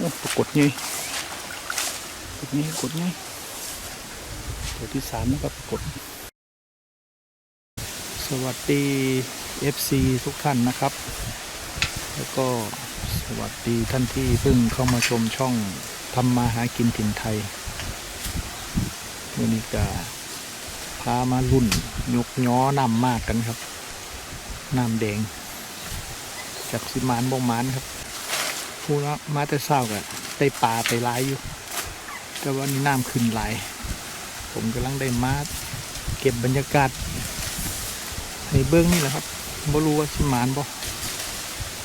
โอ้ปรากฏไงปรากฏไงปรากฏไงตัวที่สามนะครับปรากฏสวัสดี FC ทุกท่านนะครับ แล้วก็สวัสดีท่านที่เพิ่งเข้ามาชมช่องทำมาหากินถิ่นไทยวันนี้ก็พามารุ่นยกย้อนำมากกันครับน้ำแดงจากสิมานบงมานครับ พูดว่ามาแต่เศร้ากันได้ปลาไปหลายอยู่ แต่ว่านี่น้ำขึ้นหลายผมกำลังได้มาเก็บบรรยากาศในเบื้องนี่แหละครับบ่รู้ว่าสิมานบ่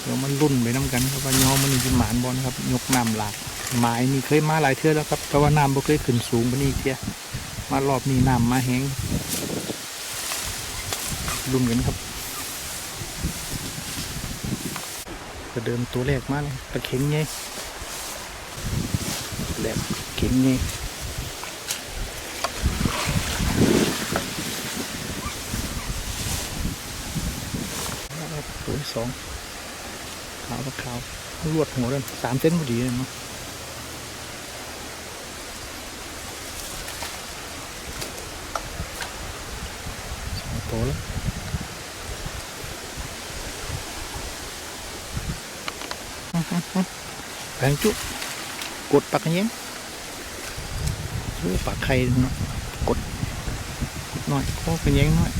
เดี๋ยวมันรุ่นไปน้ำกันครับว่าย้อมมันนี่สิมานบ่นะครับ ยกน้ำหลากหมายนี่เคยมาหลายเทื่อแล้วครับ แต่ว่าน้ำบ่เคยขึ้นสูงปนนี้เทียมารอบนี้น้ำมาแห้งรุ่นกันครับ ก็เดิมตัวแรกมาเลยตะเข็งไงแหลกเข็งไงตัวสองขาวกับขาวลวดหัวเลยสามเส้นพอดีเลยเนาะสองตัวแล้ว แพงจุกดปากกันยังโอ้ปากไข่เนาะกดกดหน่อยโอ้กันยังหน่อย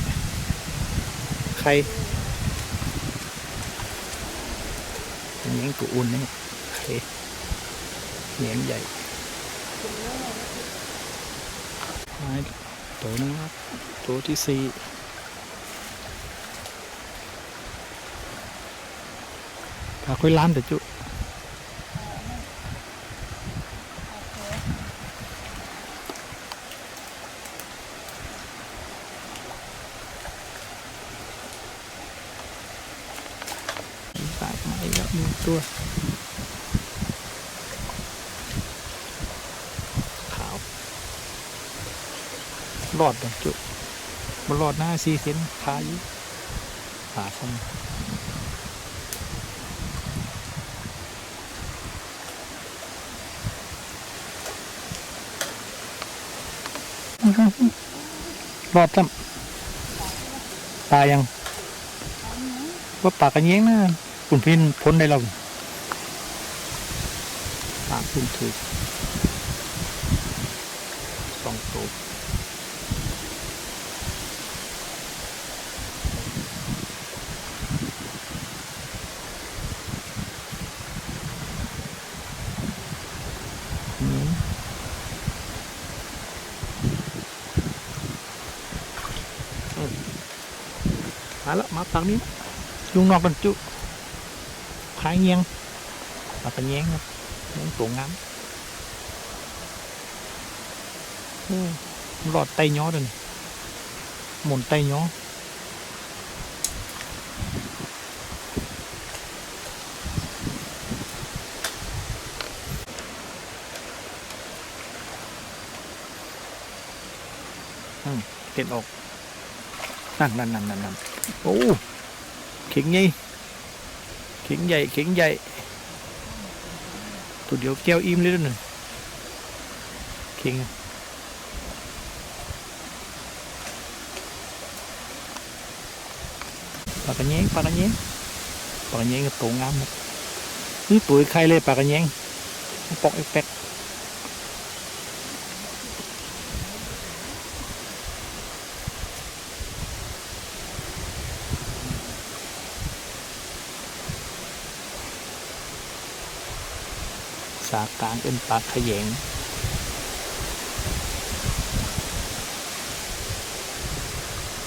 ไข่แหงตัวอุ่นนี่ไข่แหงใหญ่ม้ตัวนึงครับตัวที่สี่พาค่อยล้านแต่จุตากไม้แล้ว หนึ่งตัว ขาว รอดบรรจุมันรอดหน้าซีเซนขาอยู่ขาคมรอดตั้มตายยัง ว่าปากกันเย้งนะ คุณพินพ้นได้เราปากคุณถือสองตัวอืมอืมมาแล้วมาฝั่งนี้นะลุงนอกบรรจุ ขายเงียงปากกระแยงครับเลี้ยงตัวงา เข็งใหญ่เข็งใหญ่ตัวเดียวแก้วอิ่มเลยด้วยหนึ่งเข็งปากกระแยงปากกระแยงปากกระแยงกับตัวงามครับนี่ตัวใครเลยปากกระแยงปอกไอ้แป๊กากลางเป็นปากขยง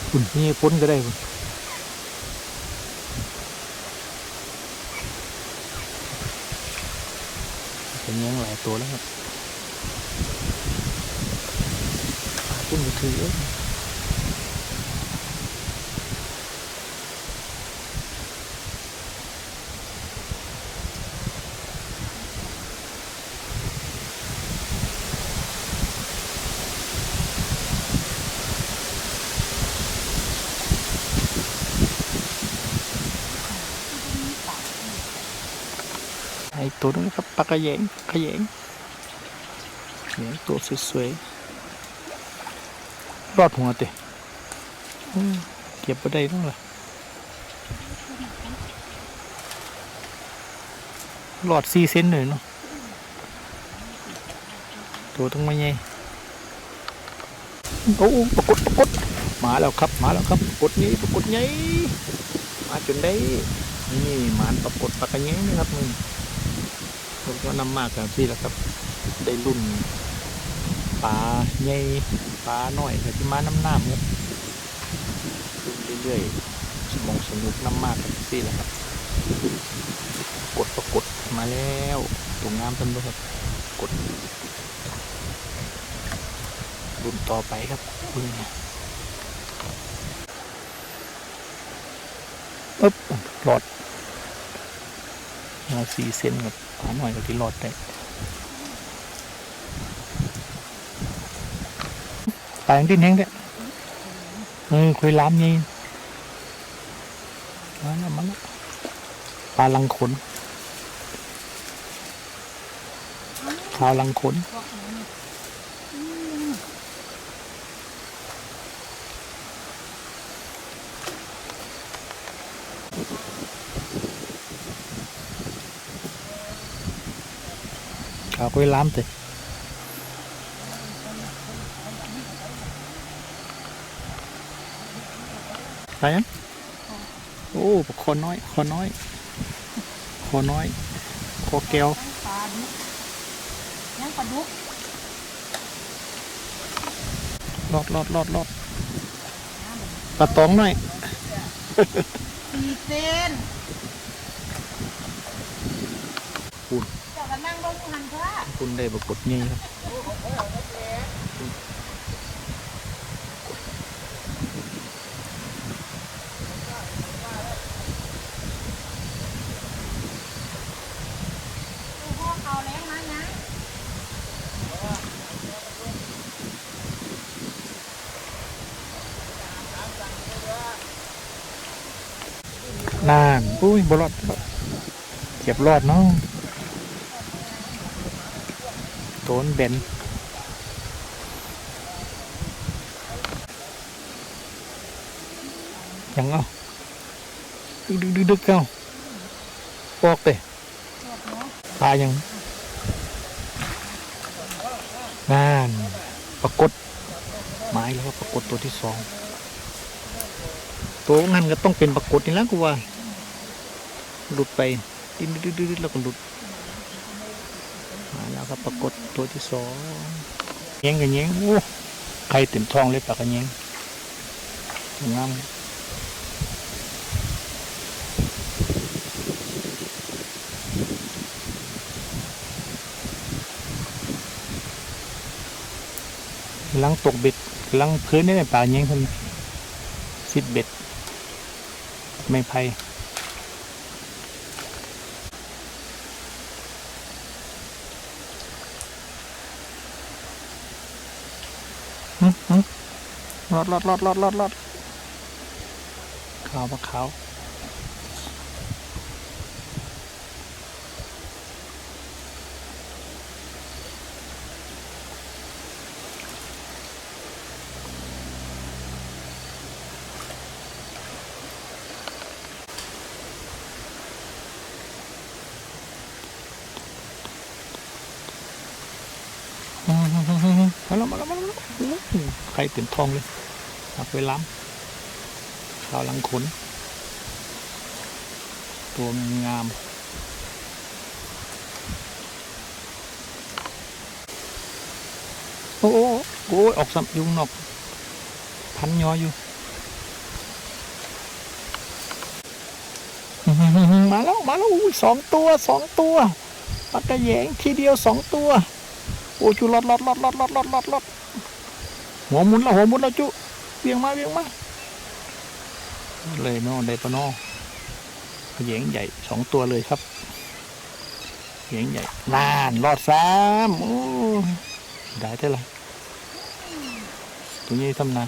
คุณนี่พ้นก็ได้คุณเป็นยังหลายตัวแล้วครับคุณมือถือ ตัวนึงครับปลากระแยงขยงขยตัวสวยๆรอดหัวเตะเก็บไปได้ตั้งละรอดสี่เซนเลยเนาะตัวต้องไม่ใหญ่โอ้ปรากฏปรากฏมาแล้วครับ มาแล้วครับปรากฏนี้ปรากฏใหญ่มาจนได้นี่หมานปรากฏปลากระแยงนะครับมึง ผมก็นำมากครับพี่แล้วครับ ได้รุ่นปลาใหญ่ปลาหน่อยกับที่มาน้ำน้ำครับรุ่นเรื่อยๆสมองสนุกน้ำมากครับพี่แล้วครับกดปรากฏมาแล้วตรงงามเป็นบ่ครับกดรุ่นต่อไปครับคุณเนี่ยปึ๊บหลอดมาสี่เซนกับ ปลาหน่อยกับที่หลอดได้ปลาอย่างดิ้นแห้งเด้อเออคุยล้ำนี่มาแล้วมาแล้วปลาลังขนขาวลังขน ขาวคุยล้ำเตะไปยังโอ้ปลาคอน้อยคอน้อยคอน้อยคอแก้วปลาดุกยังปลาดุกรอดรอดรอดรอดปลาตองหน่อยสี่เซนคุณ คุณได้ปรากฏนี่ครับดูพ่อเขาแรงมานะนานอุ้ยบรอดเก็บรอดเนาะ โตนเบนยังเอาดึกดึกดึกดึกเอาปอกเตะเจ็บเนาะปลายังนานปรากฏไม้แล้วปรากฏตัวที่สองตัวงั้นก็ต้องเป็นปรากฏนี่แล้วกูว่าหลุดไปดิ้นดืดๆแล้วก็หลุด ครับปรากฏตัวที่สองแยงกันแยงโอ้ใครเต็มท้องเลยปากกันแยงงามกำลังตกเบ็ดลังพื้นนี่เป็นปลาแยงคนสิบเบ็ด ไม่ไพ่ รอดรอดรอดรอดรอดรอดขาวปะขาว ไข่เต็มท้องเลยหักไวล้ำขาวลังขน ตัวงามโอ้โอ้โอ้ออกสัมยุงนอก พันย้อยอยู่ มาแล้ว มาแล้วสองตัวสองตัวปักระแยงทีเดียวสองตัว โอ้ชูลอดลอดลอดลอดลอดลอดลอด หัวมุนแล้วหัวมุนแล้วจุเวียงมาเวียงมาเลยเนาะได้ปะเนาะเหยงใหญ่สองตัวเลยครับเหยงใหญ่นานรอดซ้ำโอ้ได้เท่าไหร่ตัวนี้ทำนา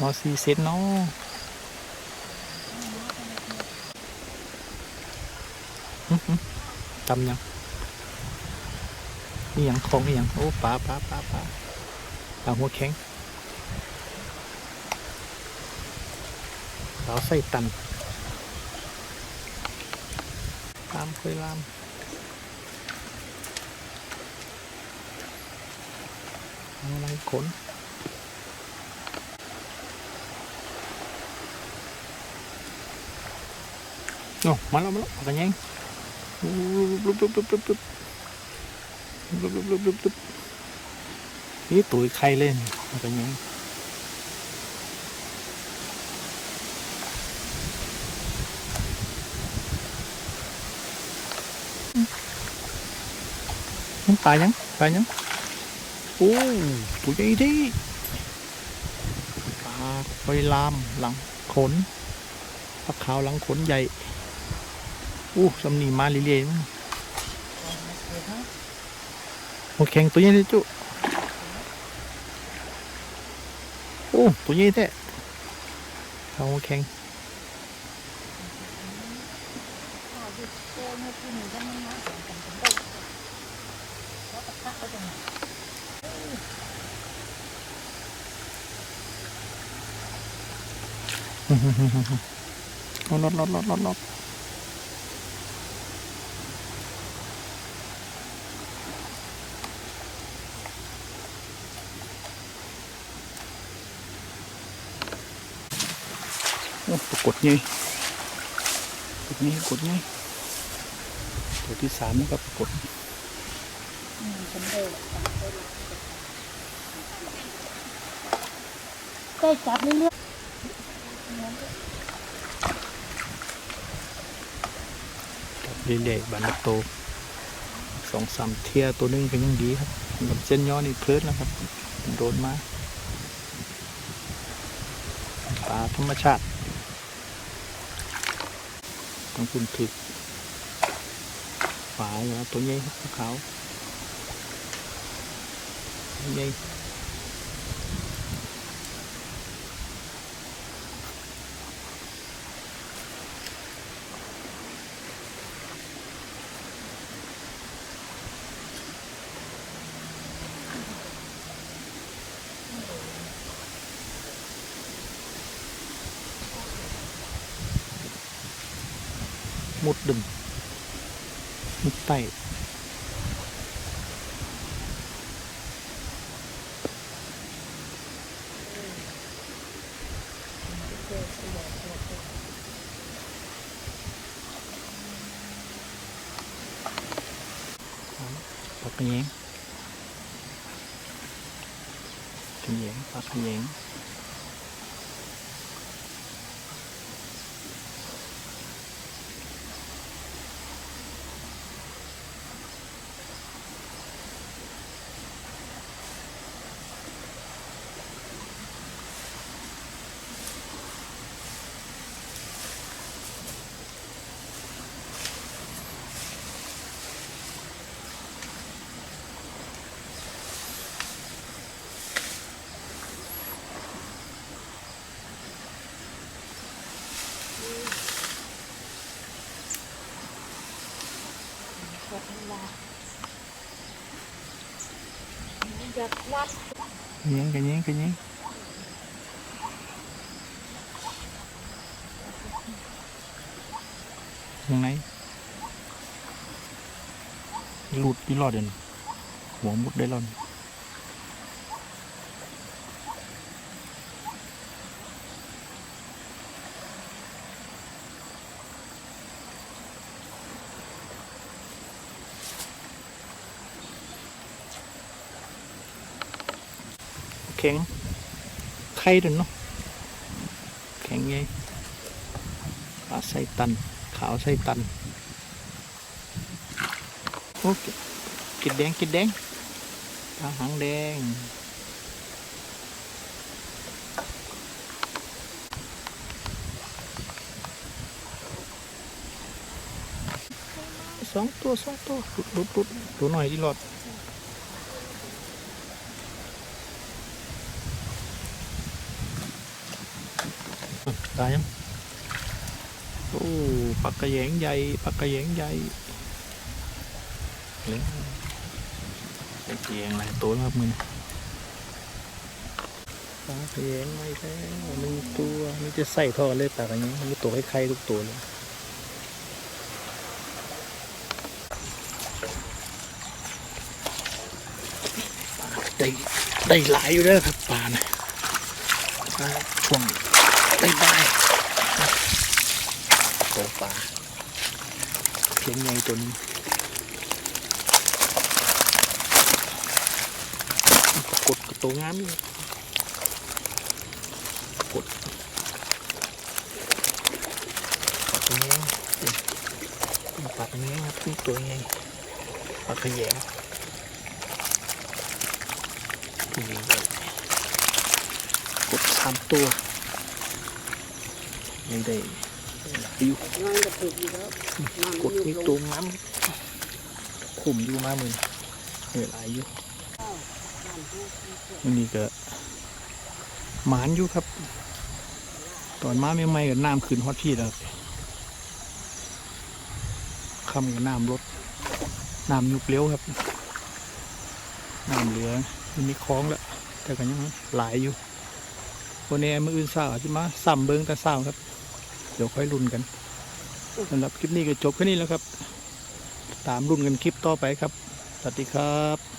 นอซีเซนเนาะหึหึตำยังนี่ยังของนี่ยังโอ้ปลาปลาปลาปลาปา หัวแข็งสาวไส้ตันลามเคยลามอะไรขนโอ้มาแล้วมาแล้วกันยังลุบลุบลุบลุบลุบลุบลุบลุบลุบลุบ นี่ตุ๋ยไข่เล่นกันยังมันตายยังตายยังโอ้ตัวใหญ่ดิปลาไฟลามหลังขนปลาขาวหลังขนใหญ่อู้สำนีมาเรื่อยๆมั้งโอ้แข็งตัวใหญ่เลยจุ โอ้ตัวนี้แท้เอาแข็งลดลดลดลดลด กฏไงกดไงกดไงตัวที่สามนี่ก็ปรากฏอืมฉันเลยได้จับเรื่อยกับเรื่อยๆบานโตสองสามเทียตัวหนึงเป็นยังดีครับกับเส้นย้อนนี่เพลิดแล้วครับโดนมาปลาธรรมชาติ ของคุณถึกย์ายนะตัวใหญ่ขาวเขาใหญ่ một đừng முட்டை Phát nhãn. Phát nhãn Phát nhãn. nhén cái nhén cái nhén ยังไงรูดพี่รอดเดินหัวมุดได้รอด แข็งไข่เด่นเนาะแข็งไงปลาไส้ตัน ขาวไส้ตันโอ้กิกิดแดงกิดแดงปลาหางแดงสองตัวสองตัวหลุดหลุดหลุดตัวหน่อยที่รอด ตายยังโอ้ปลากระแยงใหญ่ปลากระแยงใหญ่เลยไปเกียงหลายตัวล้วครับมือนี้ปลาเพียงไม่แท้หนึ่งตัวนี่จะใส่ท่อเลยปลากันยังมีตัวให้ใครทุกตัวเลยปลาได้ได้หลายอยู่แล้วครับปลานะปลา ช่วงได้ได้ตัวปลาเพียงใหญ่ตัวนี้กดกระตัวงามอยู่กดปากแงงปากแงงครับนี่ตัวไงปากขยงนี่เลยกดสามตัว นี่ได้อยู่งานจะถูกอยู่แล้วกดนี่ตัวงามขุ่มอยู่มามือเหนื่อยหลายอยู่วันนี้ก็หมานอยู่ครับ ตอนมาใหม่ๆกับน้ำขึ้นฮอตที่แล้วคำกับน้ำลดน้ำยุบเร็วครับน้ำเหลือมันมีคลองแล้วแต่ก็ยังหลายอยู่วันนี้มืออื่นสาวจะมาซ้ำเบิ้งแต่สาวครับ ดี๋ยวค่อยรุ่นกันสำหรับคลิปนี้ก็จบแค่นี้แล้วครับ ตามรุ่นกันคลิปต่อไปครับ สวัสดีครับ